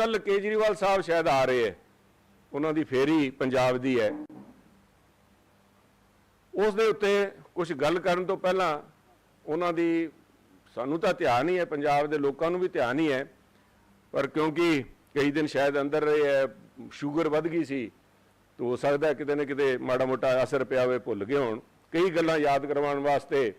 ਕੱਲ ਕੇਜਰੀਵਾਲ ਸਾਹਿਬ ਸ਼ਾਇਦ ਆ ਰਹੇ ਹੈ। ਉਹਨਾਂ ਦੀ ਫੇਰੀ ਪੰਜਾਬ ਦੀ ਹੈ। ਉਸ ਦੇ ਉੱਤੇ ਕੁਝ ਗੱਲ ਕਰਨ ਤੋਂ ਪਹਿਲਾਂ ਉਹਨਾਂ ਦੀ ਸਾਨੂੰ ਤਾਂ ਧਿਆਨ ਹੀ ਹੈ, ਪੰਜਾਬ ਦੇ ਲੋਕਾਂ ਨੂੰ ਵੀ ਧਿਆਨ ਹੀ ਹੈ। ਪਰ ਕਿਉਂਕਿ ਕਈ ਦਿਨ ਸ਼ਾਇਦ ਅੰਦਰ ਰਹੇ ਹੈ, ਸ਼ੂਗਰ ਵੱਧ ਗਈ ਸੀ, ਤਾਂ ਹੋ ਸਕਦਾ ਕਿਤੇ ਨਾ ਕਿਤੇ ਮਾੜਾ ਮੋਟਾ ਅਸਰ ਪਿਆ ਹੋਵੇ, ਭੁੱਲ ਗਏ ਹੋਣ। ਕਈ ਗੱਲਾਂ ਯਾਦ ਕਰਵਾਉਣ ਵਾਸਤੇ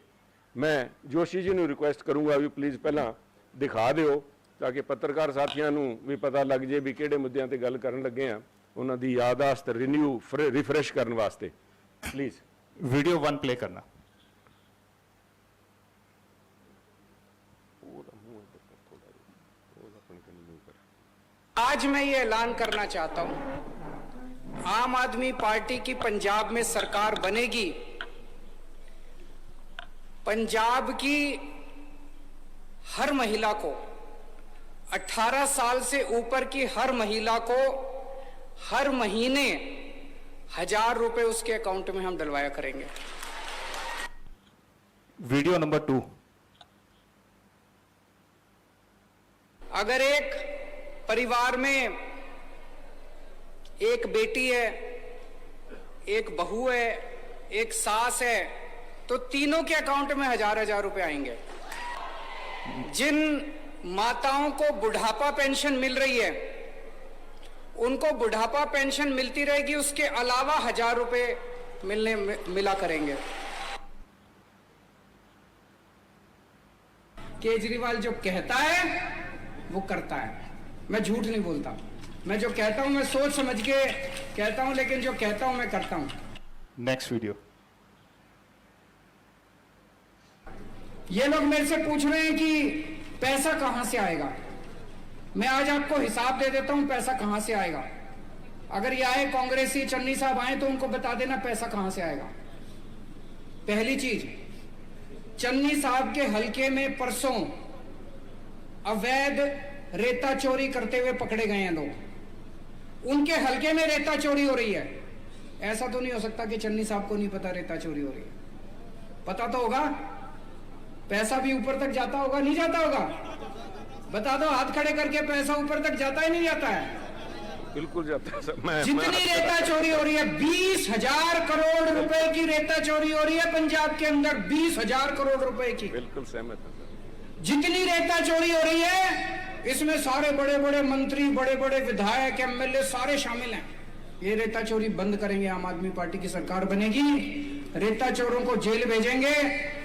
ਮੈਂ ਜੋਸ਼ੀ ਜੀ ਨੂੰ ਰਿਕੁਐਸਟ ਕਰੂੰਗਾ ਵੀ ਪਲੀਜ਼ ਪਹਿਲਾਂ ਦਿਖਾ ਦਿਓ। ਤਾਂ ਕਿ ਪੱਤਰਕਾਰ ਸਾਥੀਆਂ ਨੂੰ ਵੀ ਪਤਾ ਲੱਗ ਜੇ ਵੀ ਕਿਹੜੇ ਮੁੱਦਿਆਂ ਤੇ ਗੱਲ ਕਰਨ ਲੱਗੇ ਆ ਉਹਨਾਂ ਦੀ ਯਾਦਾਸ਼ਤ ਰੀਨਿਊ ਰਿਫਰੈਸ਼ ਕਰਨ ਵਾਸਤੇ ਪਲੀਜ਼ वीडियो वन प्ले करना आज मैं ये ऐलान करना चाहता हूं आम आदमी पार्टी की पंजाब में सरकार बनेगी पंजाब की हर महिला को 18 साल से ऊपर की हर महिला को हर महीने हज़ार रुपए उसके अकाउंट में हम डलवाया करेंगे। Video number two. अगर एक परिवार में एक बेटी है एक बहू है एक सास है तो तीनों के अकाउंट में हज़ार हज़ार रुपए आएँगे। जिन माताओं को बुढ़ापा पेंशन मिल रही है। उनको बुढ़ापा पेंशन मिलती रहेगी उसके अलावा हज़ार रुपए मिलने मिला करेंगे। केजरीवाल जो कहता है वो करता है। मैं झूठ नहीं बोलता। मैं जो कहता हूँ मैं सोच समझ के कहता हूँ लेकिन जो कहता हूँ मैं करता हूँ। नेक्स्ट वीडियो ये लोग मेरे से पूछ रहे हैं कि पैसा कहाँ से आएगा? मैं आज आपको हिसाब दे देता हूँ, पैसा कहाँ से आएगा? अगर ये आए कांग्रेसी, चन्नी साहब आए तो उनको बता देना पैसा कहाँ से आएगा। पहली चीज़, चन्नी साहब के हलके में परसों अवैध रेता चोरी करते हुए पकड़े गए हैं लोग। उनके हलके में रेता चोरी हो रही है। ऐसा तो नहीं हो सकता कि चन्नी साहब को नहीं पता रेता चोरी हो रही है। पता तो होगा पैसा भी ऊपर तक जाता होगा नहीं जाता होगा? बता दो हाथ खड़े करके पैसा ऊपर तक जाता है नहीं जाता है? बिल्कुल जाता है मैं जितनी रेता चोरी हो रही है बीस हज़ार करोड़ रुपए की रेता चोरी हो रही है पंजाब के अंदर बीस हज़ार करोड़ रुपए की। बिल्कुल सहमत जितनी रेता चोरी हो रही है इसमें सारे बड़े बड़े मंत्री बड़े बड़े विधायक एमएलए सारे शामिल हैं। ये रेता चोरी बंद करेंगे आम आदमी पार्टी की सरकार बनेगी। रेता चोरों को जेल भेजेंगे,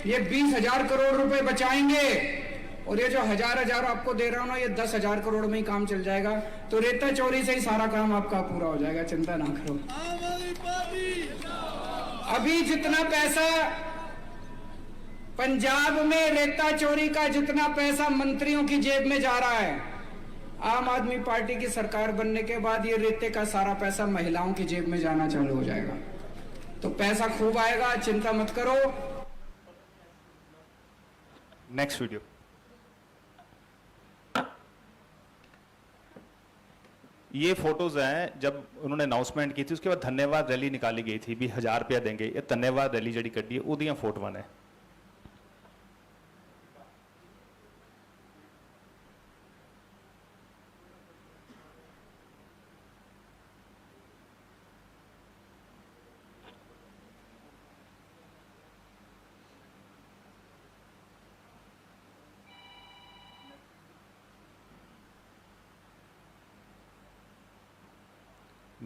ये बीस हज़ार करोड़ रुपए बचाएँगे। और ये जो हज़ार हज़ार आपको दे रहा हूँ ना, ये दस हज़ार करोड़ में ही काम चल जाएगा। तो रेता चोरी से ही सारा काम आपका पूरा हो जाएगा, चिंता ना करो। अभी जितना पैसा पंजाब में रेता चोरी का जितना पैसा मंत्रियों की जेब में जा रहा है, आम आदमी पार्टी की सरकार बनने के बाद ये रेते का सारा पैसा महिलाओं की जेब में जाना चालू हो जाएगा। तो पैसा खूब आएगा, चिंता मत करो। नेक्स्ट वीडियो ये फ़ोटोज़ हैं, जब उन्होंने अनाउंसमेंट की थी, उसके बाद धन्यवाद रैली निकाली गई थी, भी हज़ार रुपया देंगे। ये धन्यवाद रैली जी कटी ओदिया फ़ोटो ने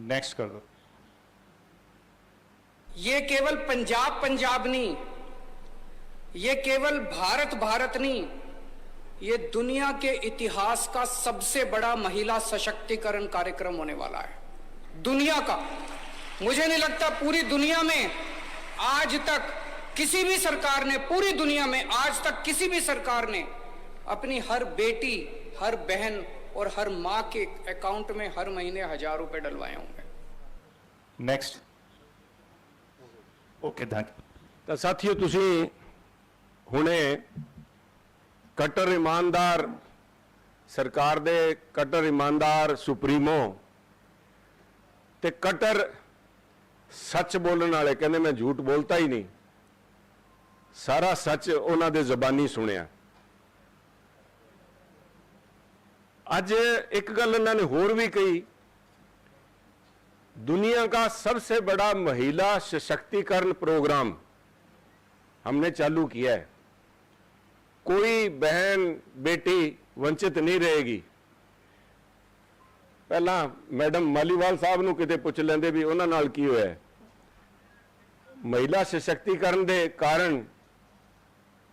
नेक्स्ट कर दो। ये केवल पंजाब पंजाब नहीं, ये केवल भारत भारत नहीं, ये दुनिया के इतिहास का सबसे बड़ा महिला सशक्तिकरण कार्यक्रम होने वाला है। दुनिया का। मुझे नहीं लगता पूरी दुनिया में आज तक किसी भी सरकार ने, पूरी दुनिया में आज तक किसी भी सरकार ने अपनी हर बेटी, हर बहन और हर माँ के अकाउंट में हर महीने हज़ार रुपए डलवाए होंगे। ਨੈਕਸਟ ਓਕੇ ਥੈਂਕ ਤਾਂ ਸਾਥੀਓ ਤੁਸੀਂ ਹੁਣੇ ਕਟਰ ਇਮਾਨਦਾਰ ਸਰਕਾਰ ਦੇ ਕਟਰ ਇਮਾਨਦਾਰ ਸੁਪਰੀਮੋ ਤੇ ਕਟਰ ਸੱਚ ਬੋਲਣ ਵਾਲੇ ਕਹਿੰਦੇ ਮੈਂ ਝੂਠ ਬੋਲਤਾ ਹੀ ਨਹੀਂ। ਸਾਰਾ ਸੱਚ ਉਹਨਾਂ ਦੇ ਜ਼ੁਬਾਨੀ ਸੁਣਿਆ। ਅੱਜ ਇੱਕ ਗੱਲ ਇਹਨਾਂ ਨੇ ਹੋਰ ਵੀ ਕਹੀ। दुनिया का सबसे बड़ा महिला सशक्तिकरण प्रोग्राम हमने चालू किया है कोई बहन बेटी वंचित नहीं रहेगी ਪਹਿਲਾਂ ਮੈਡਮ ਮਾਲੀਵਾਲ ਸਾਹਿਬ ਨੂੰ ਕਿਤੇ ਪੁੱਛ ਲੈਂਦੇ ਵੀ ਉਹਨਾਂ ਨਾਲ ਕੀ ਹੋਇਆ ਹੈ। ਮਹਿਲਾ ਸਸ਼ਕਤੀਕਰਨ ਦੇ ਕਾਰਨ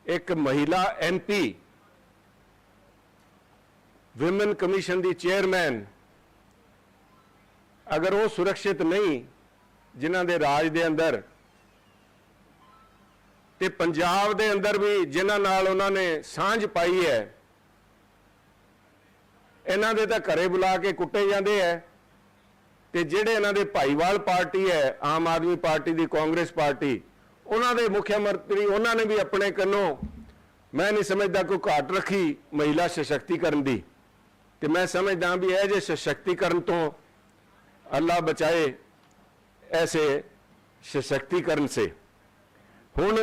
ਇੱਕ ਮਹਿਲਾ ਐਮਪੀ ਵਿਮਨ ਕਮਿਸ਼ਨ ਦੀ ਚੇਅਰਮੈਨ ਅਗਰ ਉਹ ਸੁਰੱਖਿਅਤ ਨਹੀਂ ਜਿਨ੍ਹਾਂ ਦੇ ਰਾਜ ਦੇ ਅੰਦਰ ਤੇ ਪੰਜਾਬ ਦੇ ਅੰਦਰ ਵੀ ਜਿਨ੍ਹਾਂ ਨਾਲ ਉਹਨਾਂ ਨੇ ਸਾਂਝ ਪਾਈ ਹੈ, ਇਹਨਾਂ ਦੇ ਤਾਂ ਘਰੇ ਬੁਲਾ ਕੇ ਕੁੱਟੇ ਜਾਂਦੇ ਐ ਤੇ ਜਿਹੜੇ ਇਹਨਾਂ ਦੇ ਭਾਈਵਾਲ ਪਾਰਟੀ ਹੈ, ਆਮ ਆਦਮੀ ਪਾਰਟੀ ਦੀ, ਕਾਂਗਰਸ ਪਾਰਟੀ, ਉਹਨਾਂ ਦੇ ਮੁੱਖ ਮੰਤਰੀ, ਉਹਨਾਂ ਨੇ ਵੀ ਆਪਣੇ ਕੰਨੋਂ ਮੈਂ ਨਹੀਂ ਸਮਝਦਾ ਕੋਈ ਘਾਟ ਰੱਖੀ ਮਹਿਲਾ ਸਸ਼ਕਤੀਕਰਨ ਦੀ। ਤੇ ਮੈਂ ਸਮਝਦਾ ਵੀ ਇਹ ਜੇ ਸਸ਼ਕਤੀਕਰਨ ਤੋਂ ਅੱਲਾ ਬਚਾਏ ਐਸੇ ਸਸ਼ਕਤੀਕਰਨ ਸੇ। ਹੁਣ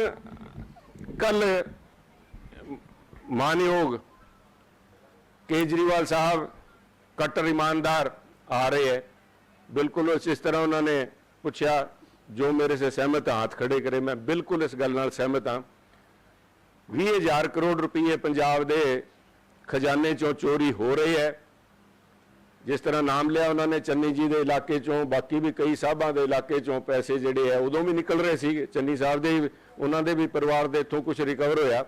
ਕੱਲ ਮਾਨਯੋਗ ਕੇਜਰੀਵਾਲ ਸਾਹਿਬ ਕੱਟਰ ਇਮਾਨਦਾਰ ਆ ਰਹੇ ਹੈ। ਬਿਲਕੁਲ ਇਸ ਤਰ੍ਹਾਂ ਉਹਨਾਂ ਨੇ ਪੁੱਛਿਆ, ਜੋ ਮੇਰੇ ਸੇ ਸਹਿਮਤ ਹੱਥ ਖੜੇ ਕਰੇ। ਮੈਂ ਬਿਲਕੁਲ ਇਸ ਗੱਲ ਨਾਲ ਸਹਿਮਤ ਹਾਂ। 20000 ਕਰੋੜ ਰੁਪਏ ਪੰਜਾਬ ਦੇ ਖਜ਼ਾਨੇ ਚੋਂ ਚੋਰੀ ਹੋ ਰਹੀ ਹੈ। ਜਿਸ ਤਰ੍ਹਾਂ ਨਾਮ ਲਿਆ ਉਹਨਾਂ ਨੇ ਚੰਨੀ ਜੀ ਦੇ ਇਲਾਕੇ ਚੋਂ, ਬਾਕੀ ਵੀ ਕਈ ਸਾਹਿਬਾਂ ਦੇ ਇਲਾਕੇ ਚੋਂ ਪੈਸੇ ਜਿਹੜੇ ਆ, ਉਦੋਂ ਵੀ ਨਿਕਲ ਰਹੇ ਸੀ ਚੰਨੀ ਸਾਹਿਬ ਦੇ ਉਹਨਾਂ ਦੇ ਵੀ ਪਰਿਵਾਰ ਦੇ ਇੱਥੋਂ ਕੁਝ ਰਿਕਵਰ ਹੋਇਆ।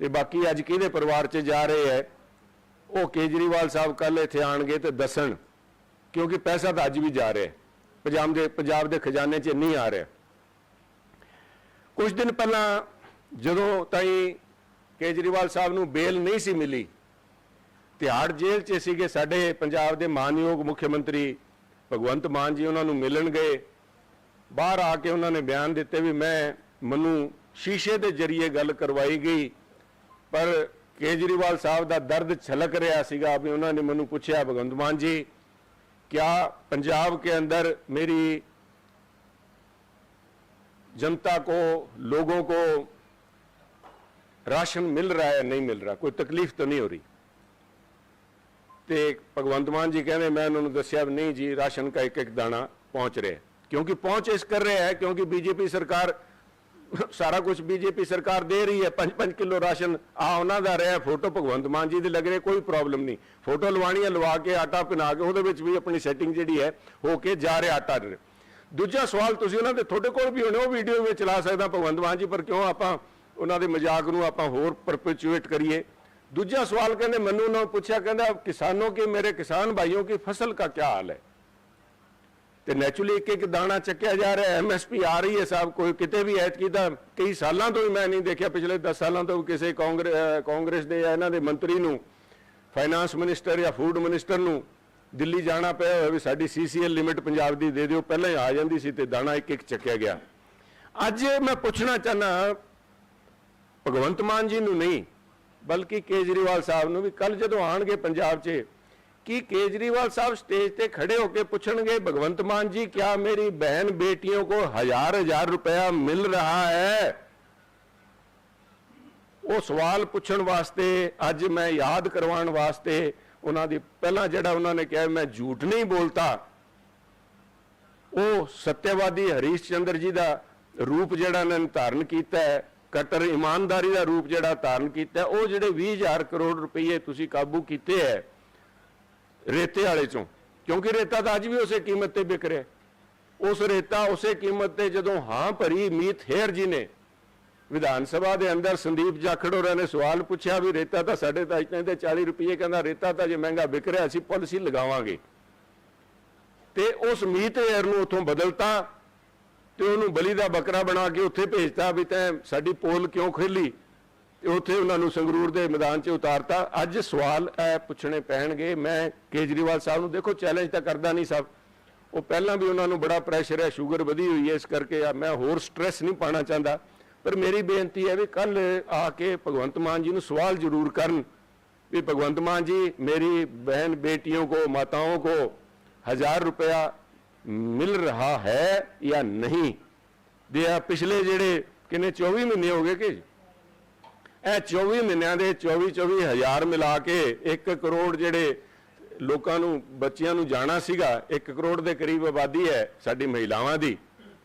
ਤੇ ਬਾਕੀ ਅੱਜ ਕਿਹਦੇ ਪਰਿਵਾਰ 'ਚ ਜਾ ਰਹੇ ਹੈ, ਉਹ ਕੇਜਰੀਵਾਲ ਸਾਹਿਬ ਕੱਲ ਇੱਥੇ ਆਣਗੇ ਤੇ ਦੱਸਣ, ਕਿਉਂਕਿ ਪੈਸਾ ਤਾਂ ਅੱਜ ਵੀ ਜਾ ਰਿਹਾ ਪੰਜਾਬ ਦੇ ਪੰਜਾਬ ਦੇ ਖਜ਼ਾਨੇ 'ਚ ਨਹੀਂ ਆ ਰਿਹਾ। ਕੁਝ ਦਿਨ ਪਹਿਲਾਂ ਜਦੋਂ ਤਾਈ ਕੇਜਰੀਵਾਲ ਸਾਹਿਬ ਨੂੰ ਬੇਲ ਨਹੀਂ ਸੀ ਮਿਲੀ ਤਿਹਾੜ ਜੇਲ੍ਹ 'ਚ ਸੀਗੇ ਸਾਡੇ ਪੰਜਾਬ ਦੇ ਮਾਨਯੋਗ ਮੁੱਖ ਮੰਤਰੀ ਭਗਵੰਤ ਮਾਨ ਜੀ ਉਹਨਾਂ ਨੂੰ ਮਿਲਣ ਗਏ ਬਾਹਰ ਆ ਕੇ ਉਹਨਾਂ ਨੇ ਬਿਆਨ ਦਿੱਤੇ ਵੀ ਮੈਂ ਮੈਨੂੰ ਸ਼ੀਸ਼ੇ ਦੇ ਜ਼ਰੀਏ ਗੱਲ ਕਰਵਾਈ ਗਈ ਪਰ ਕੇਜਰੀਵਾਲ ਸਾਹਿਬ ਦਾ ਦਰਦ ਛਲਕ ਰਿਹਾ ਸੀਗਾ ਵੀ ਉਹਨਾਂ ਨੇ ਮੈਨੂੰ ਪੁੱਛਿਆ ਭਗਵੰਤ ਮਾਨ ਜੀ क्या पंजाब के अंदर मेरी जनता को लोगों को राशन मिल रहा है नहीं मिल रहा कोई तकलीफ तो नहीं हो रही ਤੇ ਭਗਵੰਤ ਮਾਨ ਜੀ ਕਹਿੰਦੇ, ਮੈਂ ਉਹਨਾਂ ਨੂੰ ਦੱਸਿਆ ਵੀ ਨਹੀਂ ਜੀ, ਰਾਸ਼ਨ ਦਾ ਇੱਕ ਇੱਕ ਦਾਣਾ ਪਹੁੰਚ ਰਿਹਾ ਕਿਉਂਕਿ ਪਹੁੰਚ ਇਸ ਕਰ ਰਿਹਾ ਹੈ, ਕਿਉਂਕਿ ਬੀਜੇਪੀ ਸਰਕਾਰ ਸਾਰਾ ਕੁਝ ਬੀਜੇਪੀ ਸਰਕਾਰ ਦੇ ਰਹੀ ਹੈ 5-5 ਕਿਲੋ ਰਾਸ਼ਨ, ਆ ਉਹਨਾਂ ਦਾ ਰਿਹਾ ਫੋਟੋ, ਭਗਵੰਤ ਮਾਨ ਜੀ ਦੇ ਲੱਗ ਰਿਹਾ ਕੋਈ ਪ੍ਰੋਬਲਮ ਨਹੀਂ। ਫੋਟੋ ਲਵਾਣੀ ਹੈ ਲਵਾ ਕੇ ਆਟਾ ਪਿਨਾ ਕੇ, ਉਹਦੇ ਵਿੱਚ ਵੀ ਆਪਣੀ ਸੈਟਿੰਗ ਜਿਹੜੀ ਹੈ, ਹੋ ਕੇ ਜਾ ਰਿਹਾ ਆਟਾ ਦੂਜਾ ਸਵਾਲ ਤੁਸੀਂ ਉਹਨਾਂ ਦੇ, ਤੁਹਾਡੇ ਕੋਲ ਵੀ ਹੋਣੇ ਉਹ ਵੀਡੀਓ ਵਿੱਚ ਚਲਾ ਸਕਦਾ ਭਗਵੰਤ ਮਾਨ ਜੀ, ਪਰ ਕਿਉਂ ਆਪਾਂ ਉਹਨਾਂ ਦੇ ਮਜ਼ਾਕ ਨੂੰ ਆਪਾਂ ਹੋਰ ਪਰਪੈਚੁਏਟ ਕਰੀਏ? दूसरा सवाल कहने मनु ने पूछा कहना किसानों के मेरे किसान भाइयों की फसल का क्या हाल है ਤੇ ਨੈਚੁਰਲੀ ਇੱਕ ਇੱਕ ਦਾਣਾ ਚੱਕਿਆ ਜਾ ਰਿਹਾ ਐਮਐਸਪੀ ਆ ਰਹੀ ਹੈ ਸਾਹਿਬ ਕੋਈ ਕਿਤੇ ਵੀ ਐਤਕੀ ਤਾਂ ਕਈ ਸਾਲਾਂ ਤੋਂ ਹੀ ਮੈਂ ਨਹੀਂ ਦੇਖਿਆ ਪਿਛਲੇ 10 ਸਾਲਾਂ ਤੋਂ ਕਿਸੇ ਕਾਂਗਰਸ ਕਾਂਗਰਸ ਦੇ ਜਾਂ ਇਹਨਾਂ ਦੇ ਮੰਤਰੀ ਨੂੰ ਫਾਈਨਾਂਸ ਮਿਨਿਸਟਰ ਜਾਂ ਫੂਡ ਮਿਨਿਸਟਰ ਨੂੰ ਦਿੱਲੀ ਜਾਣਾ ਪਿਆ ਹੋਵੇ ਵੀ ਸਾਡੀ ਸੀਸੀਐਲ ਲਿਮਿਟ ਪੰਜਾਬ ਦੀ ਦੇ ਦਿਓ ਪਹਿਲਾਂ ਹੀ ਆ ਜਾਂਦੀ ਸੀ ਤੇ ਦਾਣਾ ਇੱਕ ਇੱਕ ਚੱਕਿਆ ਗਿਆ ਅੱਜ ਮੈਂ ਪੁੱਛਣਾ ਚਾਹਨਾ ਭਗਵੰਤ ਮਾਨ ਜੀ ਨੂੰ ਨਹੀਂ ਬਲਕਿ ਕੇਜਰੀਵਾਲ ਸਾਹਿਬ ਨੂੰ ਵੀ ਕੱਲ ਜਦੋਂ ਆਣਗੇ ਪੰਜਾਬ 'ਚ, ਕਿ ਕੇਜਰੀਵਾਲ ਸਾਹਿਬ ਸਟੇਜ ਤੇ ਖੜੇ ਹੋ ਕੇ ਪੁੱਛਣਗੇ, ਭਗਵੰਤ ਮਾਨ ਜੀ, ਕਿਆ ਮੇਰੀ ਬਹਿਨ ਬੇਟੀਆਂ ਕੋ ਹਜ਼ਾਰ ਹਜ਼ਾਰ ਰੁਪਇਆ ਮਿਲ ਰਹਾ ਹੈ? ਉਹ ਸਵਾਲ ਪੁੱਛਣ ਵਾਸਤੇ, ਅੱਜ ਮੈਂ ਯਾਦ ਕਰਵਾਉਣ ਵਾਸਤੇ ਉਹਨਾਂ ਦੀ, ਪਹਿਲਾਂ ਜਿਹੜਾ ਉਹਨਾਂ ਨੇ ਕਿਹਾ, ਮੈਂ ਝੂਠ ਨਹੀਂ ਬੋਲਤਾ। ਉਹ ਸੱਤਿਆਵਾਦੀ ਹਰੀਸ਼ ਚੰਦਰ ਜੀ ਦਾ ਰੂਪ ਜਿਹੜਾ ਇਹਨਾਂ ਨੇ ਧਾਰਨ ਕੀਤਾ ਹੈ ਕਟਰ ਇਮਾਨਦਾਰੀ ਦਾ ਰੂਪ ਜਿਹੜਾ ਧਾਰਨ ਕੀਤਾ, ਉਹ ਜਿਹੜੇ 20000 ਕਰੋੜ ਰੁਪਏ ਤੁਸੀਂ ਕਾਬੂ ਕੀਤੇ ਹੈ, ਰੇਤੇ ਵਾਲੇ ਚੋਂ। ਕਿਉਂਕਿ ਰੇਤਾ ਤਾਂ ਅੱਜ ਵੀ ਉਸੇ ਕੀਮਤ ਤੇ ਵਿਕ ਰਿਹਾ। ਉਸ ਰੇਤਾ, ਉਸੇ ਕੀਮਤ ਤੇ ਜਦੋਂ ਹਾਂ ਭਰੀ ਮੀਤ ਹੇਰ ਜੀ ਨੇ, ਵਿਧਾਨ ਸਭਾ ਦੇ ਅੰਦਰ ਸੰਦੀਪ ਜਾਖੜ ਹੋਰਾਂ ਨੇ ਸਵਾਲ ਪੁੱਛਿਆ ਵੀ ਰੇਤਾ ਤਾਂ ਸਾਡੇ ਤਾਂ ਇਤਨੇ ਤੇ 40 ਰੁਪਏ ਕਹਿੰਦਾ ਰੇਤਾ ਤਾਂ ਜੇ ਮਹਿੰਗਾ ਵਿਕ ਰਿਹਾ, ਅਸੀਂ ਪਾਲਿਸੀ ਲਗਾਵਾਂਗੇ। ਤੇ ਉਸ ਮੀਤ ਹੇਰ ਨੂੰ ਉਥੋਂ ਬਦਲਤਾ ਤੇ ਉਹਨੂੰ ਬਲੀ ਦਾ ਬੱਕਰਾ ਬਣਾ ਕੇ ਉੱਥੇ ਭੇਜਤਾ ਵੀ ਤੈਂ ਸਾਡੀ ਪੋਲ ਕਿਉਂ ਖੇਲੀ? ਤੇ ਉੱਥੇ ਉਹਨਾਂ ਨੂੰ ਸੰਗਰੂਰ ਦੇ ਮੈਦਾਨ 'ਚ ਉਤਾਰਤਾ। ਅੱਜ ਸਵਾਲ ਇਹ ਪੁੱਛਣੇ ਪੈਣਗੇ। ਮੈਂ ਕੇਜਰੀਵਾਲ ਸਾਹਿਬ ਨੂੰ ਦੇਖੋ ਚੈਲੰਜ ਤਾਂ ਕਰਦਾ ਨਹੀਂ ਸਭ। ਉਹ ਪਹਿਲਾਂ ਵੀ ਉਹਨਾਂ ਨੂੰ ਬੜਾ ਪ੍ਰੈਸ਼ਰ ਹੈ ਸ਼ੂਗਰ ਵਧੀ ਹੋਈ ਹੈ ਇਸ ਕਰਕੇ ਮੈਂ ਹੋਰ ਸਟ्रेस ਨਹੀਂ ਪਾਣਾ ਚਾਹੁੰਦਾ। ਪਰ ਮੇਰੀ ਬੇਨਤੀ ਹੈ ਵੀ ਕੱਲ ਆ ਕੇ ਭਗਵੰਤ ਮਾਨ ਜੀ ਨੂੰ ਸਵਾਲ ਜ਼ਰੂਰ ਕਰਨ ਵੀ ਭਗਵੰਤ ਮਾਨ ਜੀ, ਮੇਰੀ ਬਹਿਣ ਬੇਟੀਆਂ ਕੋ ਮਾਤਾओं ਕੋ 1000 ਰੁਪਇਆ ਮਿਲ ਰਿਹਾ ਹੈ ਜਾਂ ਨਹੀਂ? ਦੇ ਆ ਪਿਛਲੇ ਜਿਹੜੇ ਕਿੰਨੇ 24 ਮਹੀਨੇ ਹੋ ਗਏ ਕਿ? ਇਹ 24 ਮਹੀਨਿਆਂ ਦੇ 24 24 ਹਜ਼ਾਰ ਮਿਲਾ ਕੇ 1 ਕਰੋੜ ਜਿਹੜੇ ਲੋਕਾਂ ਨੂੰ, ਬੱਚਿਆਂ ਨੂੰ ਜਾਣਾ ਸੀਗਾ 1 ਕਰੋੜ ਦੇ ਕਰੀਬ ਆਬਾਦੀ ਹੈ ਸਾਡੀ ਮਹਿਲਾਵਾਂ ਦੀ।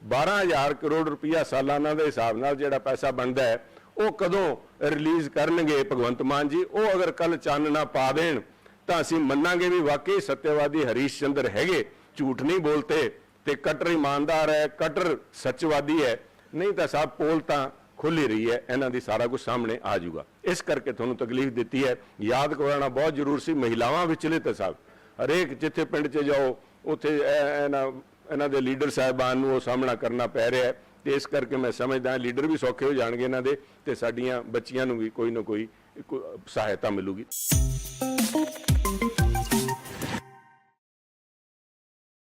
12000 ਕਰੋੜ ਰੁਪਇਆ ਸਾਲਾਨਾ ਦੇ ਹਿਸਾਬ ਨਾਲ ਜਿਹੜਾ ਪੈਸਾ ਬਣਦਾ ਹੈ, ਉਹ ਕਦੋਂ ਰਿਲੀਜ਼ ਕਰਨਗੇ ਭਗਵੰਤ ਮਾਨ ਜੀ? ਉਹ ਅਗਰ ਕੱਲ ਚਾਨਣਾ ਪਾ ਦੇਣ, ਤਾਂ ਅਸੀਂ ਮੰਨਾਂਗੇ ਵੀ ਵਾਕਈ ਸੱਤਿਆਵਾਦੀ ਹਰੀਸ਼ ਚੰਦਰ ਹੈਗੇ। ਝੂਠ ਨਹੀਂ ਬੋਲਤੇ ਤੇ ਕਟਰ ਇਮਾਨਦਾਰ ਹੈ, ਕਟਰ ਸੱਚਵਾਦੀ ਹੈ। ਨਹੀਂ ਤਾਂ ਸਭ ਪੋਲ ਤਾਂ ਖੁੱਲ ਹੀ ਰਹੀ ਹੈ, ਇਹਨਾਂ ਦੀ ਸਾਰਾ ਕੁਝ ਸਾਹਮਣੇ ਆ ਜਾਊਗਾ। ਇਸ ਕਰਕੇ ਤੁਹਾਨੂੰ ਤਕਲੀਫ ਦਿੱਤੀ ਹੈ। ਯਾਦ ਕਰਾਉਣਾ ਬਹੁਤ ਜ਼ਰੂਰ ਸੀ, ਮਹਿਲਾਵਾਂ ਵਿਚਲੇ ਤੇ ਸਭ ਹਰੇਕ ਜਿੱਥੇ ਪਿੰਡ 'ਚ ਜਾਓ, ਉੱਥੇ ਇਹਨਾਂ ਇਹਨਾਂ ਦੇ ਲੀਡਰ ਸਾਹਿਬਾਨ ਨੂੰ ਉਹ ਸਾਹਮਣਾ ਕਰਨਾ ਪੈ ਰਿਹਾ ਹੈ। ਤੇ ਇਸ ਕਰਕੇ ਮੈਂ ਸਮਝਦਾ ਲੀਡਰ ਵੀ ਸੌਖੇ ਹੋ ਜਾਣਗੇ ਇਹਨਾਂ ਦੇ ਤੇ ਸਾਡੀਆਂ ਬੱਚੀਆਂ ਨੂੰ ਵੀ ਕੋਈ ਨਾ ਕੋਈ ਕੋਈ ਸਹਾਇਤਾ ਮਿਲੂਗੀ।